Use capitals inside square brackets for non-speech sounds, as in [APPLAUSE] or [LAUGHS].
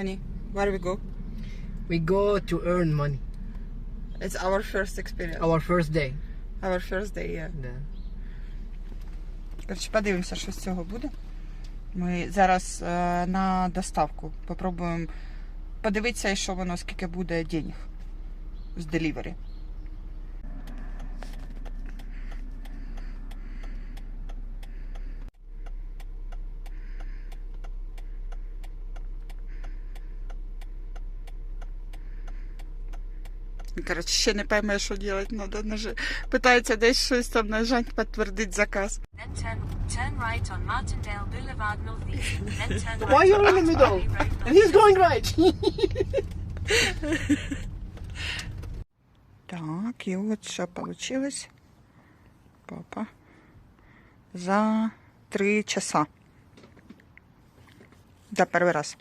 Honey, where we go? We go to earn money. It's our first experience. Our first day. Our first day, yeah. Да. Коротше, подивимося, що з цього буде. Ми зараз е, на доставку попробуємо подивитися, що воно, скільки буде денег з делівері. Коротше, ще не пойме, що робити. Надо нажи... Питається десь щось там нажати, підтвердити заказ. Then turn, turn right on Martindale Boulevard Northeast. Then turn right Why you're on in the middle? And he's going right. [LAUGHS] Так, і от що вийшло. Папа. За три часа. Да, перший раз.